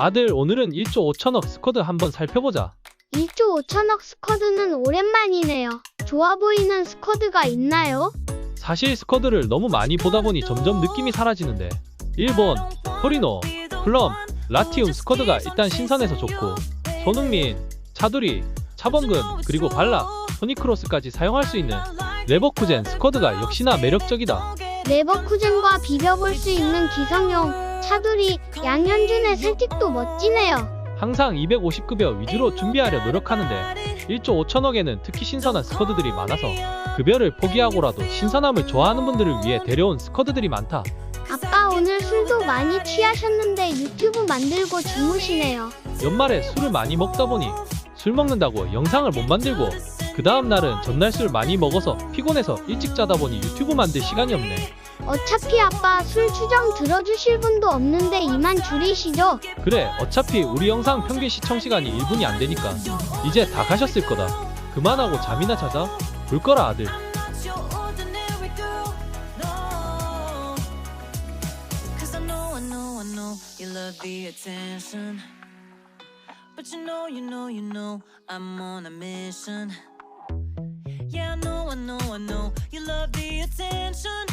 아들 오늘은 1조 5천억 스쿼드 한번 살펴보자. 1조 5천억 스쿼드는 오랜만이네요. 좋아 보이는 스쿼드가 있나요? 사실 스쿼드를 너무 많이 보다 보니 점점 느낌이 사라지는데 1번 토리노, 플럼, 라티움 스쿼드가 일단 신선해서 좋고 손흥민, 차두리, 차범근 그리고 발락, 토니크로스까지 사용할 수 있는 레버쿠젠 스쿼드가 역시나 매력적이다. 레버쿠젠과 비벼볼 수 있는 기성용, 차두리, 양현준의 셀틱도 멋지네요. 항상 250급여 위주로 준비하려 노력하는데 1조 5천억에는 특히 신선한 스쿼드들이 많아서 급여를 포기하고라도 신선함을 좋아하는 분들을 위해 데려온 스쿼드들이 많다. 아빠 오늘 술도 많이 취하셨는데 유튜브 만들고 주무시네요. 연말에 술을 많이 먹다 보니 술 먹는다고 영상을 못 만들고 그 다음 날은 전날 술 많이 먹어서 피곤해서 일찍 자다 보니 유튜브 만들 시간이 없네. 어차피 아빠 술 추정 들어주실 분도 없는데 이만 줄이시죠. 그래 어차피 우리 영상 평균 시청 시간이 1분이 안 되니까 이제 다 가셨을 거다. 그만하고 잠이나 자자. 볼 거라 아들. But you know, you know, you know I'm on a mission. Yeah, I know, I know, I know you love the attention.